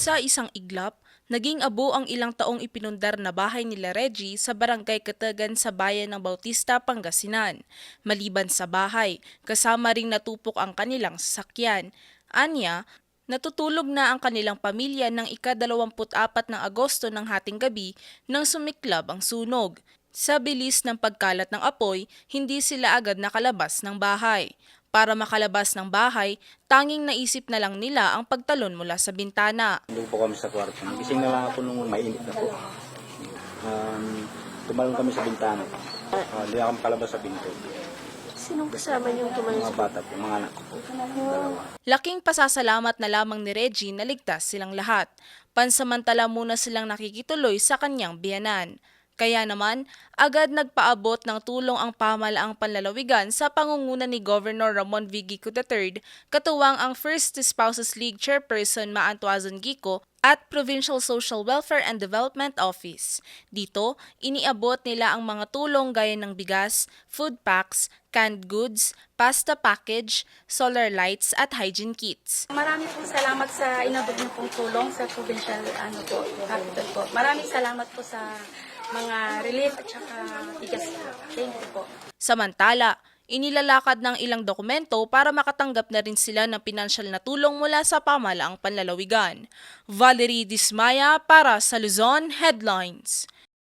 Sa isang iglap, naging abo ang ilang taong ipinundar na bahay nila Reggie sa barangay Katagan sa bayan ng Bautista, Pangasinan. Maliban sa bahay, kasama ring natupok ang kanilang sasakyan. Anya, natutulog na ang kanilang pamilya ng ika-24 ng Agosto ng hating gabi nang sumiklab ang sunog. Sa bilis ng pagkalat ng apoy, hindi sila agad nakalabas ng bahay. Para makalabas ng bahay, tanging naisip na lang nila ang pagtalon mula sa bintana. Doon po kami sa kwarto. Gising na lang ako nung mainit na po. Um, tumalon kami sa bintana. Uh, hindi ako makalabas sa pinto. Sinong kasama niyong tumayo Mga bata po, mga anak ko po. Dalawa. Laking pasasalamat na lamang ni Reggie na ligtas silang lahat. Pansamantala muna silang nakikituloy sa kanyang biyanan. Kaya naman, agad nagpaabot ng tulong ang pamalaang panlalawigan sa pangunguna ni Governor Ramon V. Gico III, katuwang ang First Spouses League Chairperson Maan Tuazon Gico at Provincial Social Welfare and Development Office. Dito, iniabot nila ang mga tulong gaya ng bigas, food packs, canned goods, pasta package, solar lights at hygiene kits. Maraming pong salamat sa inabot niyo pong tulong sa provincial ano po, capital po. Maraming salamat po sa mga relief at saka bigas. Thank you po. Samantala, inilalakad ng ilang dokumento para makatanggap na rin sila ng pinansyal na tulong mula sa pamalaang panlalawigan. Valerie Dismaya para sa Luzon Headlines.